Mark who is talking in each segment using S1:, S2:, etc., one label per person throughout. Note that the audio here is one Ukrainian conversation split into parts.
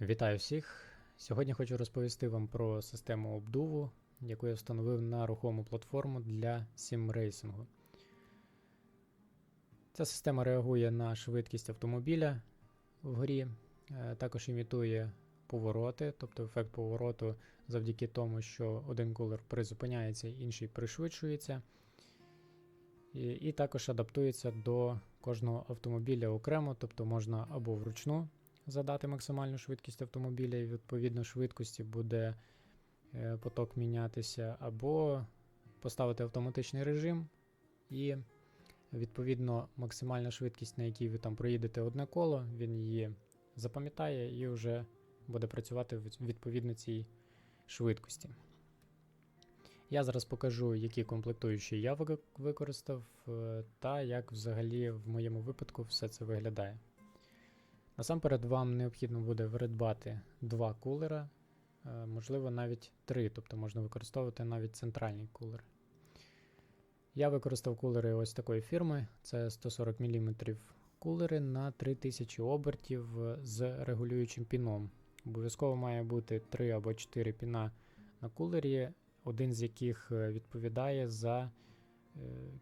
S1: Вітаю всіх! Сьогодні хочу розповісти вам про систему обдуву, яку я встановив на рухому платформу для сімрейсингу. Ця система реагує на швидкість автомобіля вгорі, е, також імітує повороти, тобто ефект повороту завдяки тому, що один кулер призупиняється, інший пришвидшується. І також адаптується до кожного автомобіля окремо, тобто можна або вручну задати максимальну швидкість автомобіля, і відповідно швидкості буде е, поток мінятися, або поставити автоматичний режим, і відповідно максимальна швидкість, на якій ви там проїдете одне коло, він її запам'ятає і вже буде працювати відповідно цій швидкості. Я зараз покажу, які комплектуючі я використав, е, та як взагалі в моєму випадку все це виглядає. Насамперед вам необхідно буде придбати два кулера, е, можливо навіть три, тобто можна використовувати навіть центральний кулер. Я використав кулери ось такої фірми, це 140 мм кулери на 3000 обертів з регулюючим піном. Обов'язково має бути 3 або 4 піна на кулері, один з яких е, відповідає за е,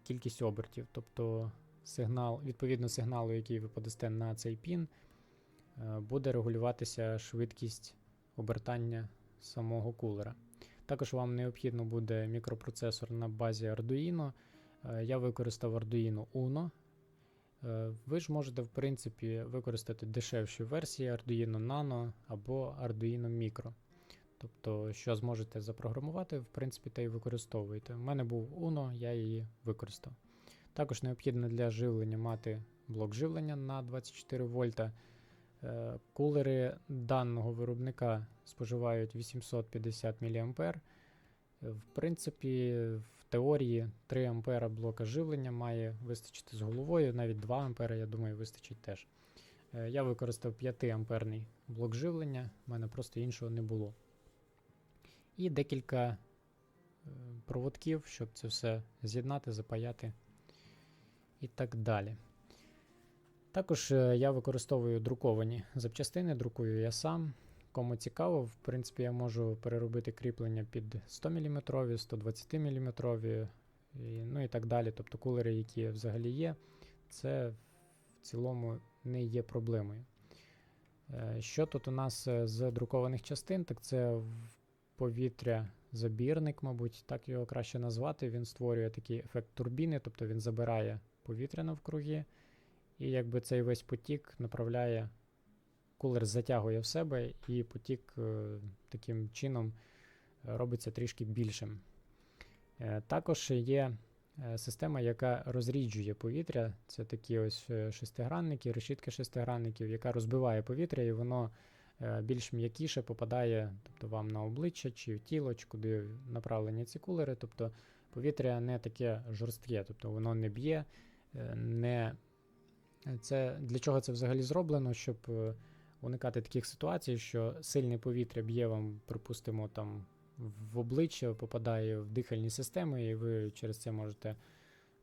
S1: кількість обертів. Тобто сигнал, відповідно сигналу, який ви подасте на цей пін, буде регулюватися швидкість обертання самого кулера. Також вам необхідно буде мікропроцесор на базі Arduino. Е, Я використав Arduino Uno. Е, Ви ж можете, в принципі, використати дешевші версії Arduino Nano або Arduino Micro. Тобто, що зможете запрограмувати, в принципі, те і використовуєте. У мене був Uno, я її використав. Також необхідно для живлення мати блок живлення на 24 вольта. Е, Кулери даного виробника споживають 850 мА. В принципі, в теорії 3 А блока живлення має вистачити з головою, навіть 2 А, я думаю, вистачить теж. Е, Я використав 5 амперний блок живлення, в мене просто іншого не було. І декілька е, проводків, щоб це все з'єднати, запаяти і так далі. Також е, я використовую друковані запчастини, друкую я сам. Кому цікаво, в принципі, я можу переробити кріплення під 100 мм, 120 мм, і, ну і так далі. Тобто кулери, які взагалі є, це в цілому не є проблемою. Е, Що тут у нас е, з друкованих частин, так це повітря забірник, мабуть, так його краще назвати. Він створює такий ефект турбіни, тобто він забирає повітря навкруги. І якби цей весь потік направляє, кулер затягує в себе, і потік е, таким чином е, робиться трішки більшим. Е, також є система, яка розріджує повітря. Це такі ось шестигранники, решітки шестигранників, яка розбиває повітря, і воно більш м'якіше попадає тобто вам на обличчя чи в тіло, чи куди направлені ці кулери. Тобто повітря не таке жорстке, тобто воно не б'є, не це для чого це взагалі зроблено, щоб е, уникати таких ситуацій, що сильне повітря б'є вам, припустимо, там в обличчя, попадає в дихальні системи, і ви через це можете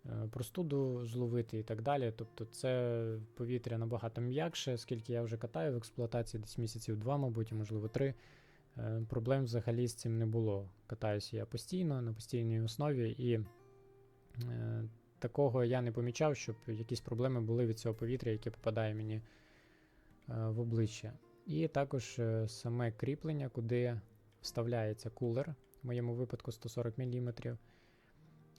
S1: е, простуду зловити і так далі. Тобто це повітря набагато м'якше, скільки я вже катаю в експлуатації, десь місяців два, мабуть, можливо три. Е, Проблем взагалі з цим не було. Катаюся я постійно, на постійній основі, і такого я не помічав, щоб якісь проблеми були від цього повітря, яке попадає мені е, в обличчя. І також е, саме кріплення, куди вставляється кулер, в моєму випадку 140 мм.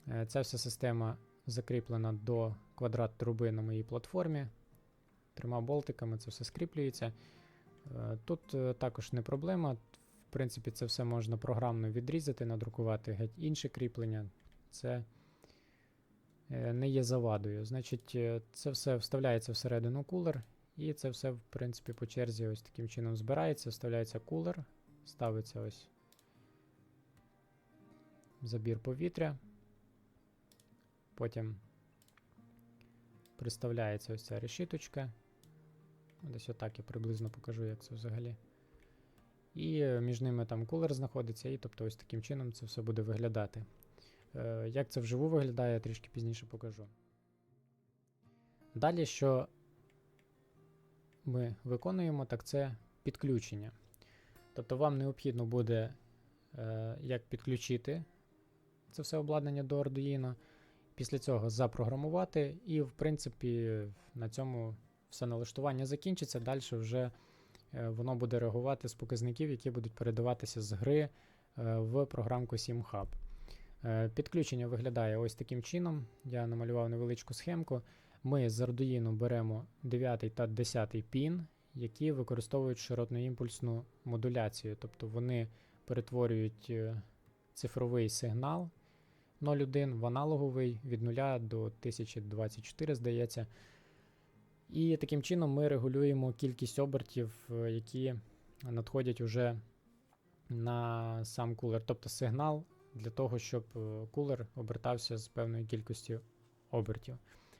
S1: Е, Ця вся система закріплена до квадрат труби на моїй платформі. Трьома болтиками це все скріплюється. Тут також не проблема. В принципі, це все можна програмно відрізати, надрукувати геть інше кріплення. Це не є завадою. Значить, е, це все вставляється всередину кулер, і це все, в принципі, по черзі ось таким чином збирається, вставляється кулер, ставиться ось забір повітря. Потім приставляється ось ця решіточка. Десь отак я приблизно покажу, як це взагалі. І е, між ними там кулер знаходиться, і тобто ось таким чином це все буде виглядати. Е, Як це вживу виглядає, я трішки пізніше покажу. Далі, що ми виконуємо, так це підключення. Тобто вам необхідно буде е, як підключити це все обладнання до Arduino, після цього запрограмувати, і, в принципі, на цьому все налаштування закінчиться. Далі вже е, воно буде реагувати з показників, які будуть передаватися з гри в програмку SimHub. Е, Підключення виглядає ось таким чином. Я намалював невеличку схемку. Ми з Arduino беремо 9 та 10 пін, які використовують широтноімпульсну модуляцію. Тобто вони перетворюють е, цифровий сигнал 0,1 в аналоговий від 0 до 1024, здається. І таким чином ми регулюємо кількість обертів, е, які надходять уже на сам кулер, тобто сигнал для того, щоб е, кулер обертався з певною кількістю обертів.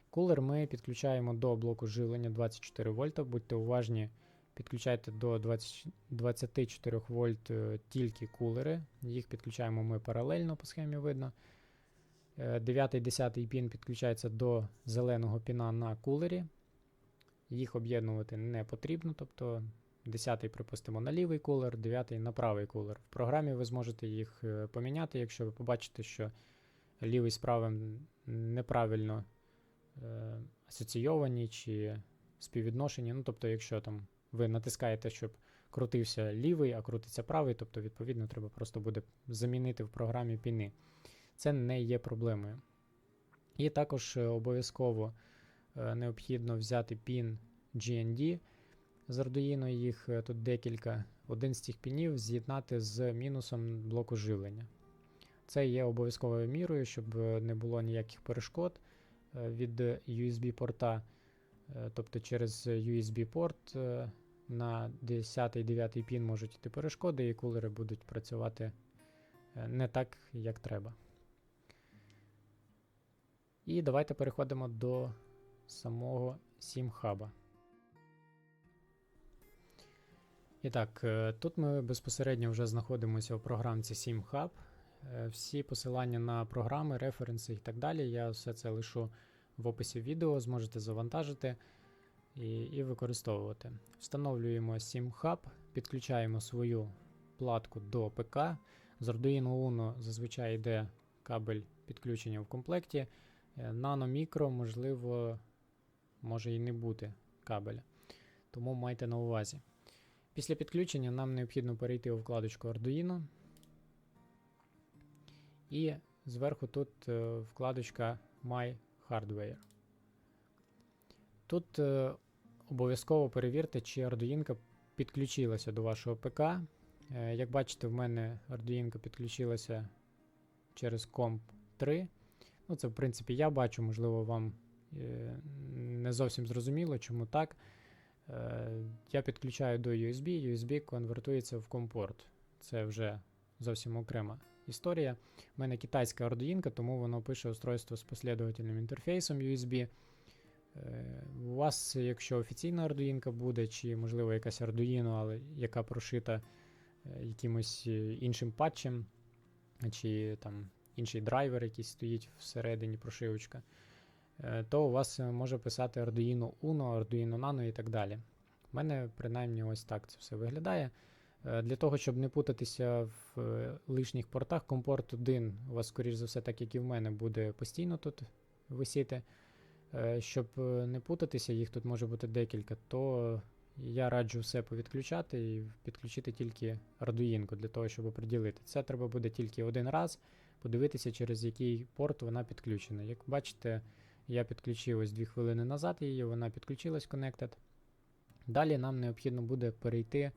S1: Кулер ми підключаємо до блоку живлення 24 вольта. Будьте уважні, підключайте до 20, 24 вольт е, тільки кулери. Їх підключаємо ми паралельно по схемі видно. 9 10 пін підключається до зеленого піна на кулері. Їх об'єднувати не потрібно, тобто 10 припустимо на лівий кулер, 9 на правий кулер. В програмі ви зможете їх е, поміняти, якщо ви побачите, що лівий з правим неправильно е, асоційовані чи співвідношені. Ну, тобто, якщо там ви натискаєте, щоб крутився лівий, а крутиться правий, тобто, відповідно, треба просто буде замінити в програмі піни. Це не є проблемою. І також е, обов'язково необхідно взяти пін GND з Arduino, їх е, тут декілька. Один з цих пінів з'єднати з мінусом блоку живлення. Це є обов'язковою мірою, щоб е, не було ніяких перешкод е, від USB-порта. Тобто через USB-порт на 10-9 пін можуть йти перешкоди, і кулери будуть працювати не так, як треба. І давайте переходимо до самого SimHub. І так, е, тут ми безпосередньо вже знаходимося в програмці SimHub. Е, Всі посилання на програми, референси і так далі. Я все це лишу в описі відео, зможете завантажити і, і використовувати. Встановлюємо SimHub, підключаємо свою платку до ПК. З Arduino Uno зазвичай йде кабель підключення в комплекті. Е, Nano Micro, можливо, може і не бути кабеля. Тому майте на увазі. Після підключення нам необхідно перейти у вкладочку Arduino. І зверху тут е, вкладочка My Hardware. Тут е, обов'язково перевірте, чи Arduino підключилася до вашого ПК. Е, як бачите, в мене Arduino підключилася через Comp 3. Ну, це, в принципі, я бачу, можливо, вам не зовсім зрозуміло, чому так. Е, я підключаю до USB, USB конвертується в компорт. Це вже зовсім окрема історія. У мене китайська Arduino, тому воно пише устройство з послідовательним інтерфейсом USB. Е, У вас, якщо офіційна Arduino буде, чи, можливо, якась Arduino, але яка прошита е, якимось іншим патчем, чи там інший драйвер, який стоїть всередині прошивочка, то у вас е, може писати Arduino Uno, Arduino Nano і так далі. У мене принаймні ось так це все виглядає. Е, Для того, щоб не путатися в е, лишніх портах, компорт 1 у вас, скоріш за все, так як і в мене, буде постійно тут висіти. Е, Щоб е, не путатися, їх тут може бути декілька, то я раджу все повідключати і підключити тільки Arduino для того, щоб оприділити. Це треба буде тільки один раз подивитися, через який порт вона підключена. Як бачите, я підключив ось 2 хвилини назад її, вона підключилась Connected. Далі нам необхідно буде перейти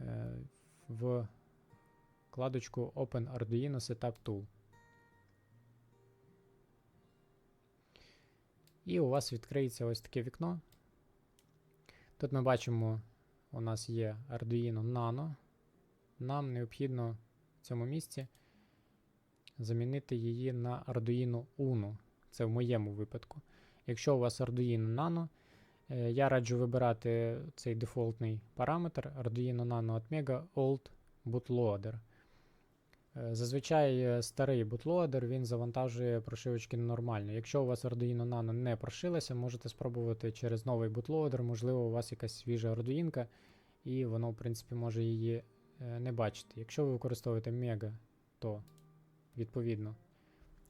S1: е, в вкладочку Open Arduino Setup Tool. І у вас відкриється ось таке вікно. Тут ми бачимо, у нас є Arduino Nano. Нам необхідно в цьому місці замінити її на Arduino Uno. Це в моєму випадку. Якщо у вас Arduino Nano, е, я раджу вибирати цей дефолтний параметр Arduino Nano Atmega Old Bootloader. Е, Зазвичай е, старий бутлоадер він завантажує прошивочки нормально. Якщо у вас Arduino Nano не прошилася, можете спробувати через новий бутлоадер, можливо, у вас якась свіжа Arduino, і воно, в принципі, може її не бачити. Якщо ви використовуєте Mega, то відповідно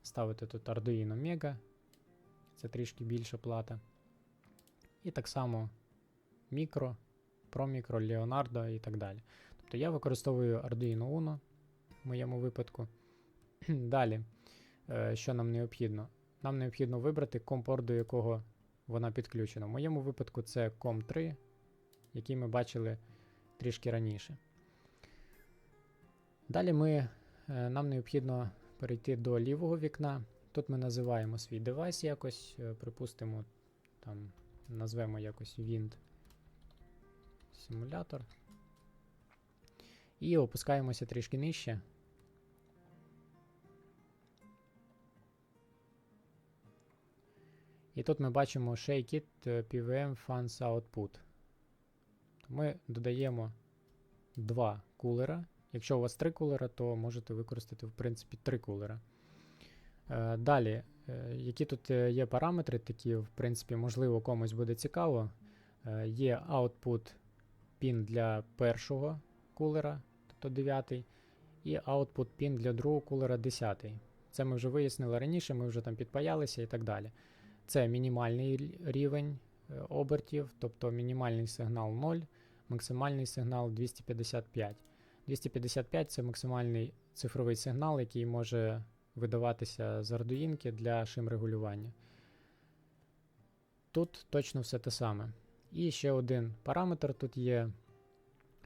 S1: ставите тут Arduino Mega, це трішки більша плата. І так само мікро, ProMicro, Leonardo і так далі. Тобто я використовую Arduino Uno в моєму випадку. Далі, е, що нам необхідно? Нам необхідно вибрати компорт, до якого вона підключена. В моєму випадку це COM3, який ми бачили трішки раніше. Далі ми, е, нам необхідно перейти до лівого вікна. Тут ми називаємо свій девайс якось, е, припустимо, там назвемо якось Wind симулятор. І опускаємося трішки нижче. І тут ми бачимо ShakeIt е, PWM Fans Output. Ми додаємо два кулера. Якщо у вас три кулера, то можете використати, в принципі, три кулера. Е, Далі, е, які тут е, є параметри, такі, в принципі, можливо, комусь буде цікаво. Є output pin для першого кулера, тобто 9, і output pin для другого кулера 10. Це ми вже вияснили раніше, ми вже там підпаялися і так далі. Це мінімальний рівень обертів, тобто мінімальний сигнал 0, максимальний сигнал 255. 255 це максимальний цифровий сигнал, який може видаватися з ардуїнки для шим регулювання. Тут точно все те саме. І ще один параметр тут є.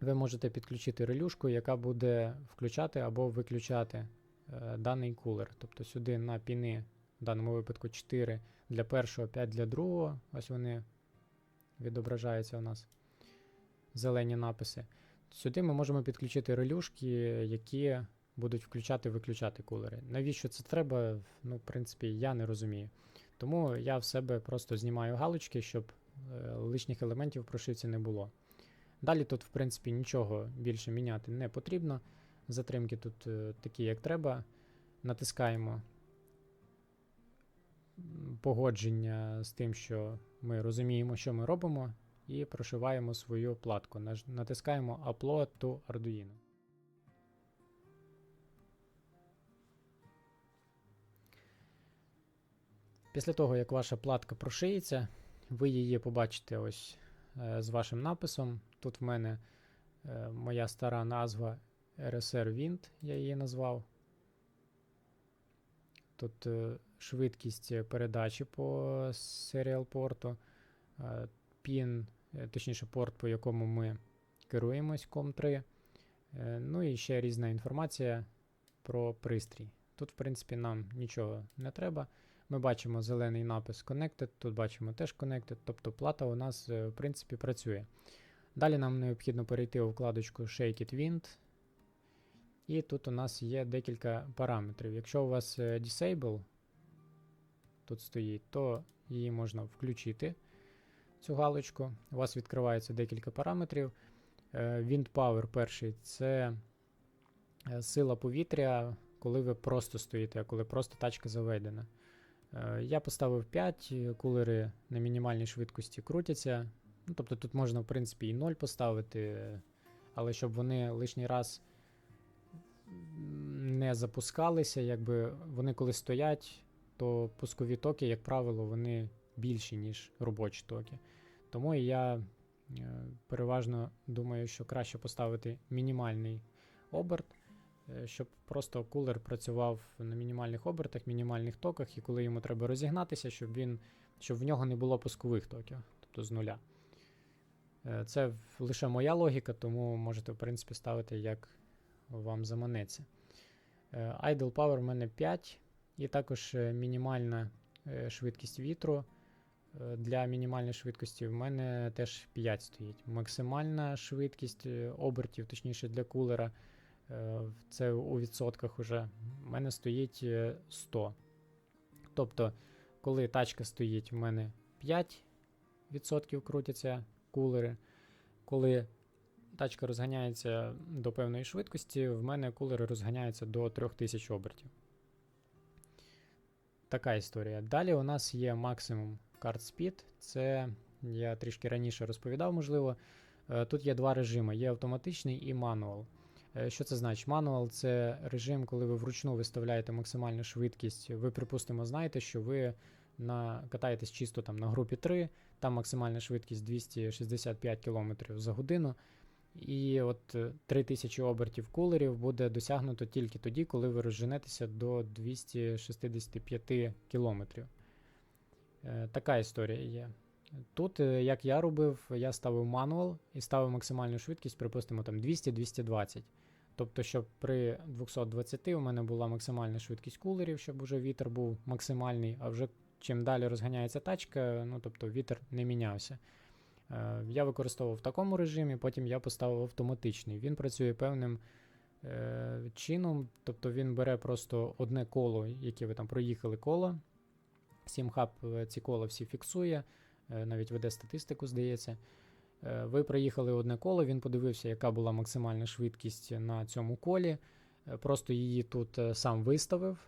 S1: Ви можете підключити релюшку, яка буде включати або виключати е, даний кулер. Тобто сюди на піни, в даному випадку 4 для першого, 5 для другого. Ось вони відображаються у нас зелені написи. Сюди ми можемо підключити релюшки, які будуть включати-виключати кулери. Навіщо це треба? Ну, в принципі, я не розумію. Тому я в себе просто знімаю галочки, щоб е, лишніх елементів в прошивці не було. Далі тут, в принципі, нічого більше міняти не потрібно. Затримки тут е, такі, як треба. Натискаємо погодження з тим, що ми розуміємо, що ми робимо, і прошиваємо свою платку. Натискаємо Upload to Arduino. Після того, як ваша платка прошиється, ви її побачите ось е, з вашим написом. Тут в мене е, моя стара назва RSR Wind, я її назвав. Тут е, швидкість передачі по serial порту, пін, точніше порт, по якому ми керуємось COM3. Е, Ну і ще різна інформація про пристрій. Тут, в принципі, нам нічого не треба. Ми бачимо зелений напис Connected, тут бачимо теж Connected, тобто плата у нас, е, в принципі, працює. Далі нам необхідно перейти у вкладочку Shake It Wind. І тут у нас є декілька параметрів. Якщо у вас е, Disable тут стоїть, то її можна включити, цю галочку. У вас відкривається декілька параметрів. Е, Wind Power перший це е, сила повітря, коли ви просто стоїте, а коли просто тачка заведена. Е, Я поставив 5, е, кулери на мінімальній швидкості крутяться. Ну, тобто тут можна, в принципі, і 0 поставити, але щоб вони лишній раз не запускалися, якби вони коли стоять, то пускові токи, як правило, вони більші, ніж робочі токи. Тому я е, переважно думаю, що краще поставити мінімальний оберт, е, щоб просто кулер працював на мінімальних обертах, мінімальних токах, і коли йому треба розігнатися, щоб він, щоб в нього не було пускових токів, тобто з нуля. Е, Це лише моя логіка, тому можете, в принципі, ставити як вам заманеться. Idle Power в мене 5, і також мінімальна швидкість вітру. Е, Для мінімальної швидкості в мене теж 5 стоїть. Максимальна швидкість е, обертів, точніше для кулера, е, це у відсотках уже, в мене стоїть е, 100. Тобто, коли тачка стоїть, в мене 5% крутяться кулери. Коли тачка розганяється до певної швидкості, в мене кулери розганяються до 3000 обертів. Така історія. Далі у нас є максимум speed. Це я трішки раніше розповідав, можливо. Е, Тут є два режими: є автоматичний і мануал. Е, Що це значить? Мануал це режим, коли ви вручну виставляєте максимальну швидкість. Ви, припустимо, знаєте, що ви на, катаєтесь чисто там на групі 3, там максимальна швидкість 265 км за годину. І от е, 3000 обертів кулерів буде досягнуто тільки тоді, коли ви розженетеся до 265 км. Така історія є. Тут, е, як я робив, я ставив мануал і ставив максимальну швидкість, припустимо, там 200-220. Тобто, щоб при 220 у мене була максимальна швидкість кулерів, щоб уже вітер був максимальний, а вже чим далі розганяється тачка, ну тобто вітер не мінявся. Е, Я використовував в такому режимі, потім я поставив автоматичний. Він працює певним е, чином, тобто він бере просто одне коло, яке ви там проїхали коло. SimHub е, ці кола всі фіксує, е, навіть веде статистику, здається. Е, Ви проїхали одне коло, він подивився, яка була максимальна швидкість на цьому колі. Просто її тут сам виставив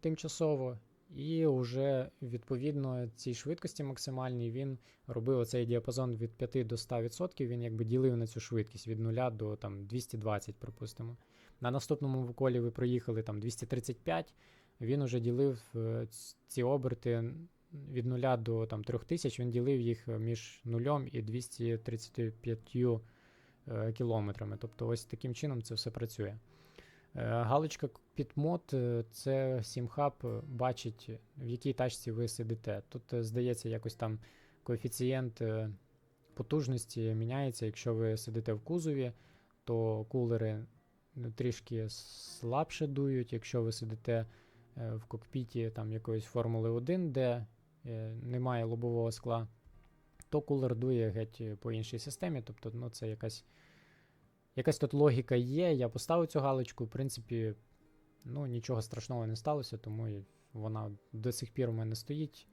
S1: тимчасово, і вже відповідно цій швидкості максимальній він робив оцей діапазон від 5 до 100%, він якби ділив на цю швидкість від 0 до там, 220, припустимо. На наступному колі ви проїхали там 235, він уже ділив е, ці оберти від 0 до там, 3000, він ділив їх е, між 0 і 235 е, кілометрами. Тобто ось таким чином це все працює. Галочка підмод це SimHub бачить, в якій тачці ви сидите. Тут, здається, якось там коефіцієнт потужності міняється. Якщо ви сидите в кузові, то кулери трішки слабше дують. Якщо ви сидите в кокпіті там якоїсь Формули 1, де е, немає лобового скла, то кулер дує геть е, по іншій системі. Тобто, ну, це якась, якась тут логіка є. Я поставив цю галочку, в принципі, ну, нічого страшного не сталося, тому вона до сих пір у мене стоїть.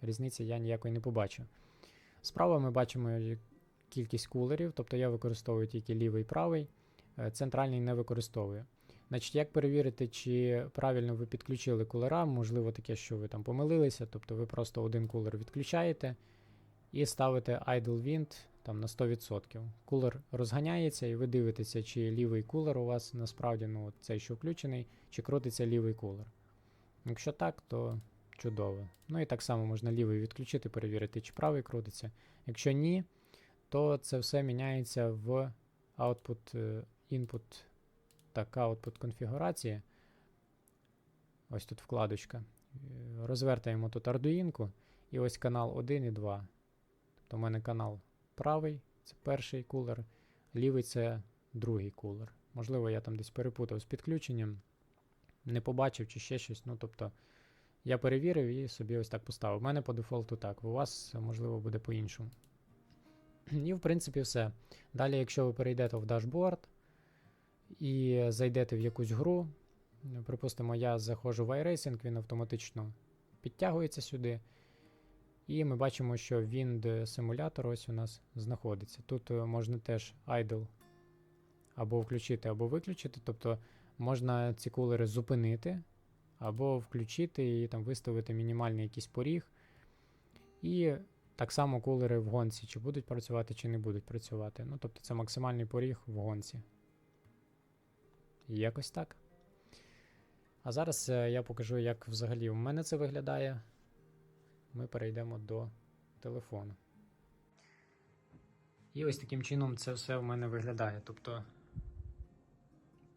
S1: Різниці я ніякої не побачив. Справа ми бачимо е, кількість кулерів, тобто я використовую тільки лівий і правий, е, центральний не використовую. Значить, як перевірити, чи правильно ви підключили кулера, можливо таке, що ви там помилилися, тобто ви просто один кулер відключаєте і ставите idle wind там, на 100%. Кулер розганяється, і ви дивитеся, чи лівий кулер у вас насправді, ну, цей, що включений, чи крутиться лівий кулер. Якщо так, то чудово. Ну і так само можна лівий відключити, перевірити, чи правий крутиться. Якщо ні, то це все міняється в output, е, input, так, output конфігурації. Ось тут вкладочка. Розвертаємо тут Arduino і ось канал 1 і 2. Тобто у мене канал правий, це перший кулер, лівий це другий кулер. Можливо, я там десь перепутав з підключенням, не побачив чи ще щось. Ну, тобто, я перевірив і собі ось так поставив. У мене по дефолту так, у вас, можливо, буде по-іншому. І, в принципі, все. Далі, якщо ви перейдете в дашборд і зайдете в якусь гру, припустимо, я заходжу в iRacing, він автоматично підтягується сюди. І ми бачимо, що Wind симулятор ось у нас знаходиться. Тут е, можна теж idle або включити, або виключити. Тобто можна ці кулери зупинити, або включити і там виставити мінімальний якийсь поріг. І так само кулери в гонці, чи будуть працювати, чи не будуть працювати. Ну, тобто це максимальний поріг в гонці. Якось так. А зараз е, я покажу, як взагалі у мене це виглядає. Ми перейдемо до телефону. І ось таким чином це все в мене виглядає. Тобто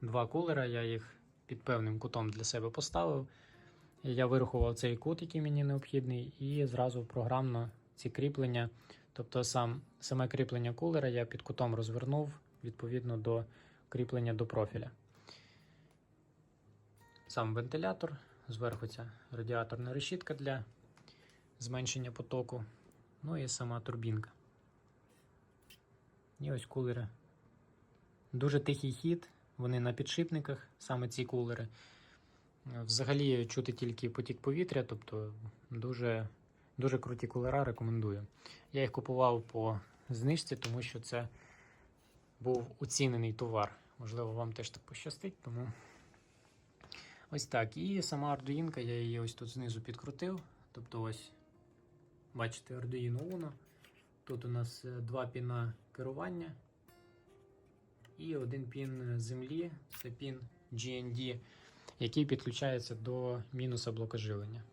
S1: два кулера, я їх під певним кутом для себе поставив. Я вирахував цей кут, який мені необхідний, і зразу програмно ці кріплення, тобто сам, саме кріплення кулера я під кутом розвернув відповідно до кріплення до профіля. Сам вентилятор, зверху ця радіаторна решітка для зменшення потоку, ну і сама турбінка. І ось кулери. Дуже тихий хід, вони на підшипниках, саме ці кулери. Взагалі чути тільки потік повітря, тобто дуже, дуже круті кулера рекомендую. Я їх купував по знижці, тому що це був оцінений товар. Можливо, вам теж так пощастить, тому Ось так. І сама ардуїнка, я її ось тут знизу підкрутив. Тобто ось, бачите, Arduino Uno. Тут у нас е, два піна керування і один пін землі це пін GND, який підключається до мінуса блока живлення.